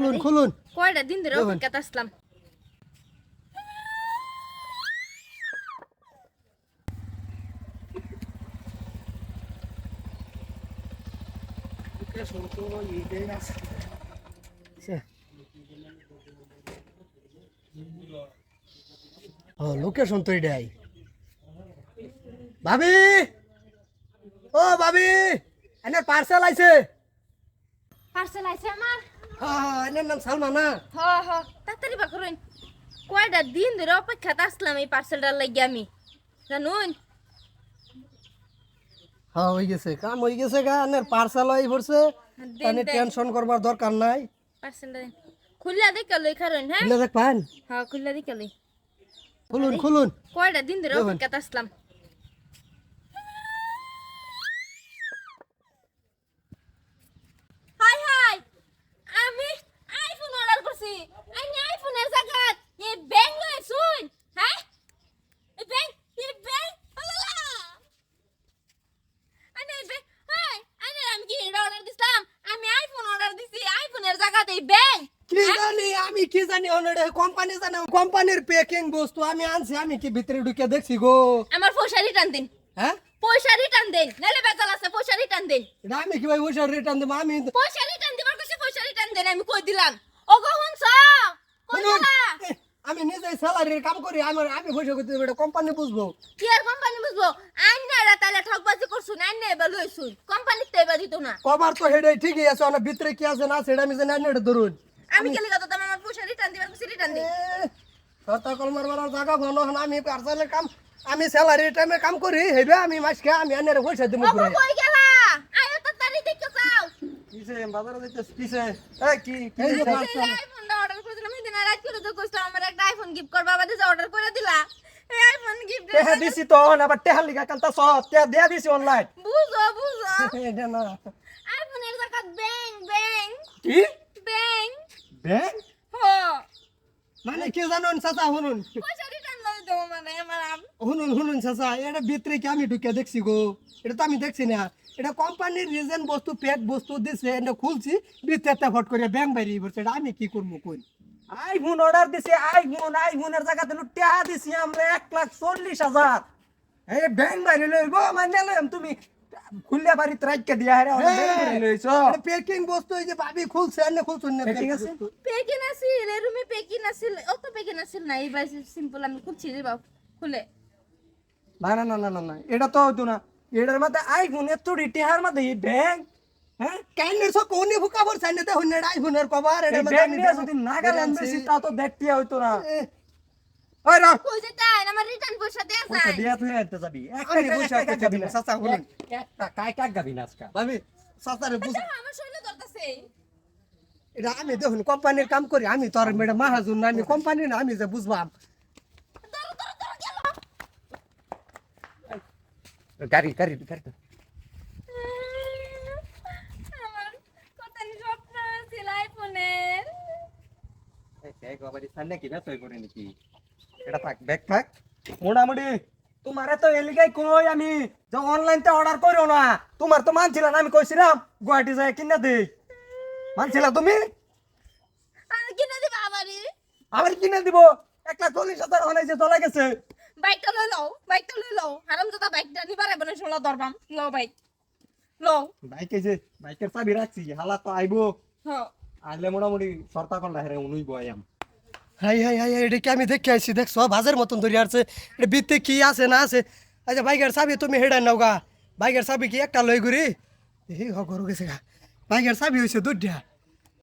খুলুন খুলুন। কয়টা দিন ধরে। অপেক্ষাতে আসলাম। লোকেশন তো এটাই। ভাবি! ও ভাবি! এনার পার্সেল আইছে। পার্সেল আইছে আমার? এনার নাম সালমা না? হ হ তাড়াতাড়ি বা করুন। কয়টা দিন ধরে অপেক্ষাতে আসলাম এই পার্সেলটার লাগি আমি। জানুন? হ্যাঁ হয়ে গেছে কাম হয়ে গেছে গা এনার পার্সেল আই পড়ছে। দেন, তাহলে। টেনশন করবার দরকার নাই। পার্সেলটা দেন। খুললা দেখে লই খারুন হ্যাঁ? খুলে দেখ পান হ্যাঁ খুললা দেখে লই। খুলুন খুলুন। কয়টা দিন ধরে দেখুন। অপেক্ষাতে আসলাম হাই হাই আমি আইফোন অর্ডার করছি আমি আইফোনের জায়গাত এই ব্যাং লই শুন হ্যাঁ এই ব্যাং এই ব্যাং আল্লাহ আনে এই ব্যাং হাই আনে আমি কি অর্ডার দিছিলাম আমি আইফোন অর্ডার দিছি আইফোনের দেই ব্যাংক কি জানি আমি কি জানি ওনারে কোম্পানি জানে কোম্পানির প্যাকিং বস্তু আমি আনছি আমি কি ভিতরে ঢুকে দেখছি গো? আমার পয়সা রিটার্ন দিন। হ্যাঁ? পয়সা রিটার্ন দেন। নালে বেকাল আছে পয়সা রিটার্ন দেন। না আমি কি ভাই পয়সা রিটার্ন দেব? আমি পয়সা রিটার্ন দিবার কাছে পয়সা রিটার্ন দেন আমি কই দিলাম? ওগো হুনছ এ, আমি নিজে স্যালারির কাম করি আমার আমি পয়সা করতে এটা কোম্পানি বুঝব। কি আর কোম্পানি বুঝব? আইন না এরা তাহলে ঠকবাজি করছুন আইন না এবার লইছুন কোম্পানি তো এবার দিত না। কবার তো হেডে ঠিকই আছে অনেক ভিতরে কি আছে না সেটা আমি জানি না এটা ধরুন। আমি কেলে কত দাম আমার পয়সা রিটার্ন দিবার কাছে রিটার্ন দিন সরতা কলমার মারার জায়গা ভালো হন আমি পার্সেলের কাম আমি স্যালারি টাইমে কাম করি হেবে আমি মাসকে আমি আনের পয়সা দেবো ওগো কই গেলা? আয়ো তো তারি দেখতে চাও। কিসে বাজারে যাইতেছ কিসে? এই কি কি দিন রাত করে তো কইছিলাম আমার একটা আইফোন গিফট করবা বাদে যে অর্ডার করে দিলা। এই আইফোন গিফট টেহা দিছি তো আবার টেহা লিগা কালতা সব টেহা দেয়া দিছি অনলাইন বুঝো বুঝো। এটা না। আইফোনের জায়গা ব্যাং ব্যাং। কি? ব্যাং। ব্যাংক হো। মানে কি জানুন চাচা শুনুন। পয়সা রিটার্ন লই দেবো মানে আমার আম। শুনুন শুনুন চাচা এটা ভিতরে কি আমি ঢুকে দেখছি গো? এটা তো আমি দেখছি না। এটা কোম্পানির রিজেন বস্তু প্যাক বস্তু দিছে এটা খুলছি ভিতরে ফট করে ব্যাংক বাইরে এটা আমি কি করব কই? আইফোন অর্ডার দিছি আইফোন আইফোনের জায়গাতে হলো টেহা দিছি আমরা এক লাখ চল্লিশ হাজার। এই ব্যাংক বাইরে লইব মানে লইম তুমি? খুললে বাড়িতে রাইকা দিয়া হেরে লইছ প্যাকিং বস্তু এই যে ভাবি খুলছে এনে খুলছুন না Packing আছে? পেকিন আছিল এই রুমে পেকিন আছিল অত পেকিন আছিল না এইবার সিম্পল আমি খুলছি রে বাবু খুলে। না না না না না না এটা তো হইতো না। এটার মধ্যে আইফোন এতটি টেহার মধ্যে এই ব্যাংক কাইনের সব কোনি ফুকা পড়ছে না তো হন্নে আইফোনের কভার এটা এই ব্যাংক নিয়ে যদি নাগাল্যান্ড বেশি তা তো দেখতে হইতো না। ওই রা কই যে তাই? আমার রিটার্ন পয়সা দেয়া পয়সা দিয়া তুই আনতে যাবি। আমি পয়সা একটা একটা না, চাচা, বলুন। একটা কাই কাক গাবি না আজকে ভাবি চাচারে বুঝ আমার শরীরে ধরতেছে। এটা আমি দেখুন কোম্পানির কাম করি। আমি তোর মেয়েটা মাহাজুন না আমি কোম্পানি না আমি যে বুঝবাম। গাড়ি গাড়ি গাড়ি আমার কতনি স্বপ্ন ছিল আইফোনের এটা থাক ব্যাগ থাক। মোটামুটি তোমার তো এলিগাই কই আমি? যে অনলাইনতে অর্ডার করো না। তোমার তো মানছিল না আমি কইছিলাম গুয়াহাটি যায় কিনা দে। মানছিলা তুমি? আমি কিনে দিবা আমারই আবার কিনে দিব। এক লাখ চল্লিশ হাজার চলে গেছে। বাইকটা লই লও বাইকটা লই লও। বাইকটা নিবারে বনে শোলা দরবাম লও বাইক লও। বাইকে যে বাইকের চাবি রাখছি হালা তো আইবো। হ আইলে মোটামুটি সরতা হেরে উনুইব আয়াম। হাই হাই হাই এটা কি আমি দেখে আইছি দেখছ ভাজের মতন ধরে আসছে। এটা বিতে কি আছে, না আছে? আচ্ছা বাইকের চাবি তুমি হেডাই নাও গা। বাইকের চাবি কি একটা লই ঘুরি? এই ঘর গেছে গা। বাইকের চাবি হয়েছে দুধা